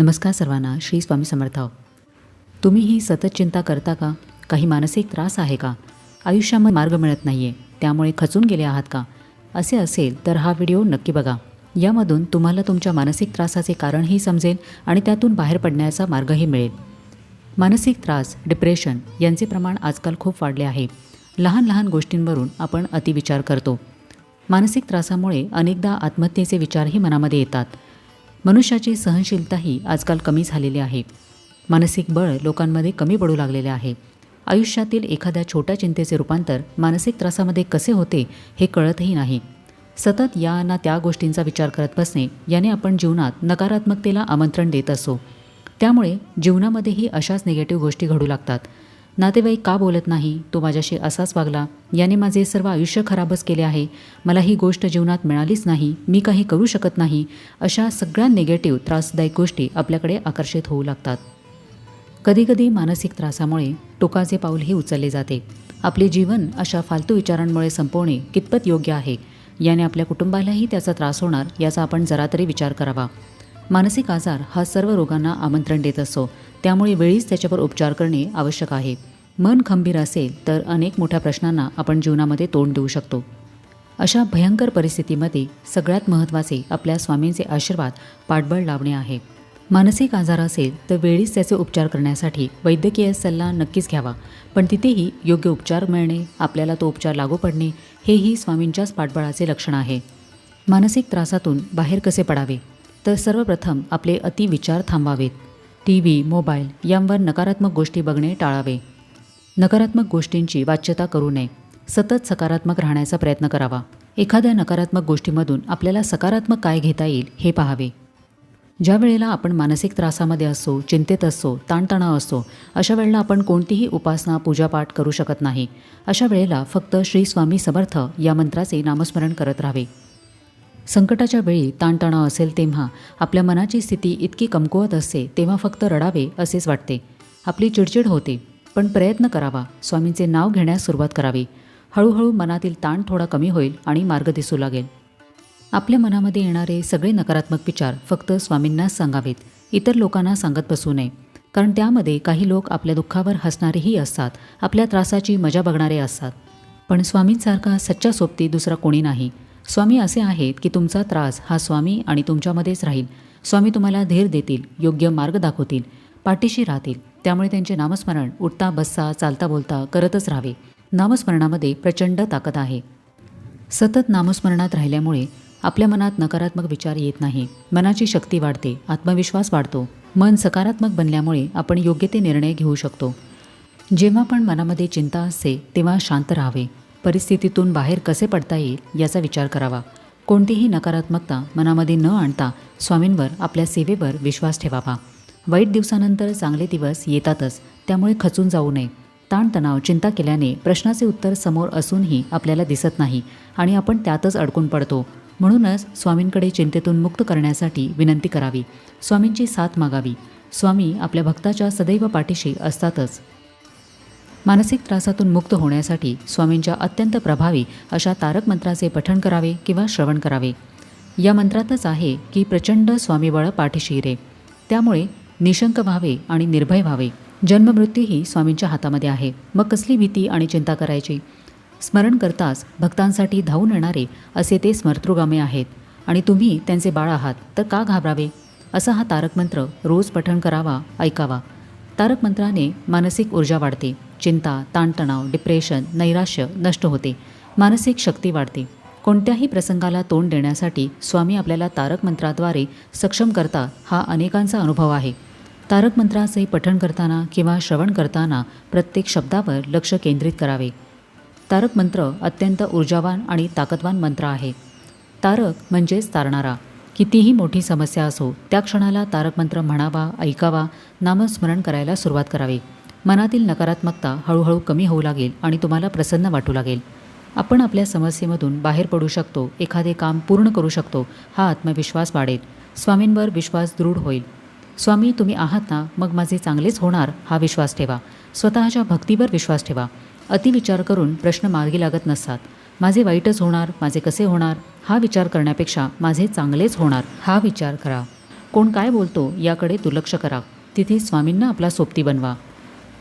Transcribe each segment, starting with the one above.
नमस्कार सर्वांना श्री स्वामी समर्थ तुम्हीही सतत चिंता करता का? काही मानसिक त्रास आहे का? आयुष्यामध्ये मार्ग मिळत नाही आहे त्यामुळे खचून गेले आहात का? असे असेल तर हा व्हिडिओ नक्की बघा. यामधून तुम्हाला तुमच्या मानसिक त्रासाचे कारणही समजेल आणि त्यातून बाहेर पडण्याचा मार्गही मिळेल. मानसिक त्रास डिप्रेशन यांचे प्रमाण आजकाल खूप वाढले आहे. लहान लहान गोष्टींवरून आपण अतिविचार करतो. मानसिक त्रासामुळे अनेकदा आत्महत्येचे विचारही मनामध्ये येतात. मनुष्याची सहनशीलताही आजकाल कमी झालेली आहे. मानसिक बळ लोकांमध्ये कमी पडू लागलेले आहे. आयुष्यातील एखाद्या छोट्या चिंतेचे रूपांतर मानसिक त्रासामध्ये कसे होते हे कळतही नाही. सतत या ना त्या गोष्टींचा विचार करत बसणे याने आपण जीवनात नकारात्मकतेला आमंत्रण देत असो. त्यामुळे जीवनामध्येही अशाच निगेटिव्ह गोष्टी घडू लागतात. नातेवाईक का बोलत नाही? तो माझ्याशी असाच वागला. याने माझे सर्व आयुष्य खराबच केले आहे. मला ही गोष्ट जीवनात मिळालीच नाही. मी काही करू शकत नाही. अशा सगळ्या निगेटिव्ह त्रासदायक गोष्टी आपल्याकडे आकर्षित होऊ लागतात. कधीकधी मानसिक त्रासामुळे टोकाचे पाऊलही उचलले जाते. आपले जीवन अशा फालतू विचारांमुळे संपवणे कितपत योग्य आहे? याने आपल्या कुटुंबालाही त्याचा त्रास होणार याचा आपण जरा तरी विचार करावा. मानसिक आजार हा सर्व रोगांना आमंत्रण देत असतो त्यामुळे वेळीच त्याच्यावर उपचार करणे आवश्यक आहे. मन खंबीर असेल तर अनेक मोठ्या प्रश्नांना आपण जीवनामध्ये तोंड देऊ शकतो. अशा भयंकर परिस्थितीमध्ये सगळ्यात महत्त्वाचे आपल्या स्वामींचे आशीर्वाद पाठबळ लावणे आहे. मानसिक आजार असेल तर वेळीच त्याचे उपचार करण्यासाठी वैद्यकीय सल्ला नक्कीच घ्यावा. पण तिथेही योग्य उपचार मिळणे आपल्याला तो उपचार लागू पडणे हेही स्वामींच्याच पाठबळाचे लक्षण आहे. मानसिक त्रासातून बाहेर कसे पडावे? तर सर्वप्रथम आपले अतिविचार थांबावेत. टी व्ही मोबाईल यांवर नकारात्मक गोष्टी बघणे टाळावे. नकारात्मक गोष्टींची वाच्यता करू नये. सतत सकारात्मक राहण्याचा प्रयत्न करावा. एखाद्या नकारात्मक गोष्टीमधून आपल्याला सकारात्मक काय घेता येईल हे पाहावे. ज्या वेळेला आपण मानसिक त्रासामध्ये असतो चिंतेत असतो ताणतणाव असतो अशा वेळेला आपण कोणतीही उपासना पूजापाठ करू शकत नाही. अशा वेळेला फक्त श्री स्वामी समर्थ या मंत्राचे नामस्मरण करत राहावे. संकटाच्या वेळी ताणतणाव असेल तेव्हा आपल्या मनाची स्थिती इतकी कमकुवत असते तेव्हा फक्त रडावे असेच वाटते. आपली चिडचिड होते पण प्रयत्न करावा स्वामींचे नाव घेण्यास सुरुवात करावी. हळूहळू मनातील ताण थोडा कमी होईल आणि मार्ग दिसू लागेल. आपल्या मनामध्ये येणारे सगळे नकारात्मक विचार फक्त स्वामींनाच सांगावेत इतर लोकांना सांगत बसू नये. कारण त्यामध्ये काही लोक आपल्या दुःखावर हसणारेही असतात आपल्या त्रासाची मजा बघणारे असतात. पण स्वामींसारखा सच्चा सोबती दुसरा कोणी नाही. स्वामी असे आहेत की तुमचा त्रास हा स्वामी आणि तुमच्यामध्येच राहील. स्वामी तुम्हाला धीर देतील योग्य मार्ग दाखवतील पाठीशी राहतील. त्यामुळे त्यांचे नामस्मरण उठता बसता चालता बोलता करतच राहावे. नामस्मरणामध्ये प्रचंड ताकद आहे. सतत नामस्मरणात राहिल्यामुळे आपल्या मनात नकारात्मक विचार येत नाही. मनाची शक्ती वाढते आत्मविश्वास वाढतो. मन सकारात्मक बनल्यामुळे आपण योग्य ते निर्णय घेऊ शकतो. जेव्हा पण मनामध्ये चिंता असते तेव्हा शांत राहावे. परिस्थितीतून बाहेर कसे पडता येईल याचा विचार करावा. कोणतीही नकारात्मकता मनामध्ये न आणता स्वामींवर आपल्या सेवेवर विश्वास ठेवावा. वाईट दिवसानंतर चांगले दिवस येतातच त्यामुळे खचून जाऊ नये. ताणतणाव चिंता केल्याने प्रश्नाचे उत्तर समोर असूनही आपल्याला दिसत नाही आणि आपण त्यातच अडकून पडतो. म्हणूनच स्वामींकडे चिंतेतून मुक्त करण्यासाठी विनंती करावी. स्वामींची साथ मागावी. स्वामी आपल्या भक्ताच्या सदैव पाठीशी असतातच. मानसिक त्रासातून मुक्त होण्यासाठी स्वामींच्या अत्यंत प्रभावी अशा तारक मंत्राचे पठण करावे किंवा श्रवण करावे. या मंत्रातच आहे की प्रचंड स्वामीबळ पाठीशी रे त्यामुळे निशंक व्हावे आणि निर्भय व्हावे. जन्ममृत्यूही स्वामींच्या हातामध्ये आहे. मग कसली भीती आणि चिंता करायची? स्मरण करताच भक्तांसाठी धावून येणारे असे ते स्मर्तृगामे आहेत. आणि तुम्ही त्यांचे बाळ आहात तर का घाबरावे? असा हा तारक मंत्र रोज पठण करावा ऐकावा. तारक मंत्राने मानसिक ऊर्जा वाढते. चिंता ताणतणाव डिप्रेशन नैराश्य नष्ट होते. मानसिक शक्ती वाढते. कोणत्याही प्रसंगाला तोंड देण्यासाठी स्वामी आपल्याला तारक मंत्राद्वारे सक्षम करतात हा अनेकांचा अनुभव आहे. तारक मंत्राचे पठण करताना किंवा श्रवण करताना प्रत्येक शब्दावर लक्ष केंद्रित करावे. तारक मंत्र अत्यंत ऊर्जावान आणि ताकदवान मंत्र आहे. तारक म्हणजेच तारणारा. कितीही मोठी समस्या असो त्या क्षणाला तारक मंत्र म्हणावा ऐकावा नामस्मरण करायला सुरुवात करावी. मनातील नकारात्मकता हळूहळू कमी होऊ लागेल आणि तुम्हाला प्रसन्न वाटू लागेल. आपण आपल्या समस्येमधून बाहेर पडू शकतो एखादे काम पूर्ण करू शकतो हा आत्मविश्वास वाढेल. स्वामींवर विश्वास दृढ होईल. स्वामी तुम्ही आहात ना मग माझे चांगलेच होणार हा विश्वास ठेवा. स्वतःच्या भक्तीवर विश्वास ठेवा. अतिविचार करून प्रश्न मार्गी लागत नसतात. माझे वाईटच होणार माझे कसे होणार हा विचार करण्यापेक्षा माझे चांगलेच होणार हा विचार करा. कोण काय बोलतो याकडे दुर्लक्ष करा. तिथे स्वामींना आपला सोबती बनवा.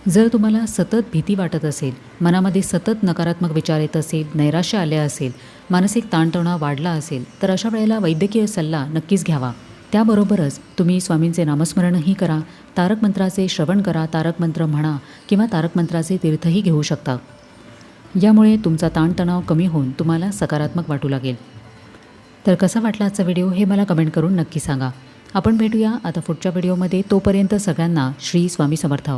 जर तुम्हाला सतत भीती वाटत असेल मनामध्ये सतत नकारात्मक विचार येत असेल नैराश्य आले असेल मानसिक ताणतणाव वाढला असेल तर अशा वेळेला वैद्यकीय सल्ला नक्कीच घ्यावा. त्याबरोबरच तुम्ही स्वामींचे नामस्मरणही करा तारक मंत्राचे श्रवण करा तारक मंत्र म्हणा किंवा तारक मंत्राचे तीर्थही घेऊ शकता. यामुळे तुमचा ताणतणाव कमी होऊन तुम्हाला सकारात्मक वाटू लागेल. तर कसा वाटला आजचा व्हिडिओ हे मला कमेंट करून नक्की सांगा. आपण भेटूया आता पुढच्या व्हिडिओमध्ये. तोपर्यंत सगळ्यांना श्री स्वामी समर्थ.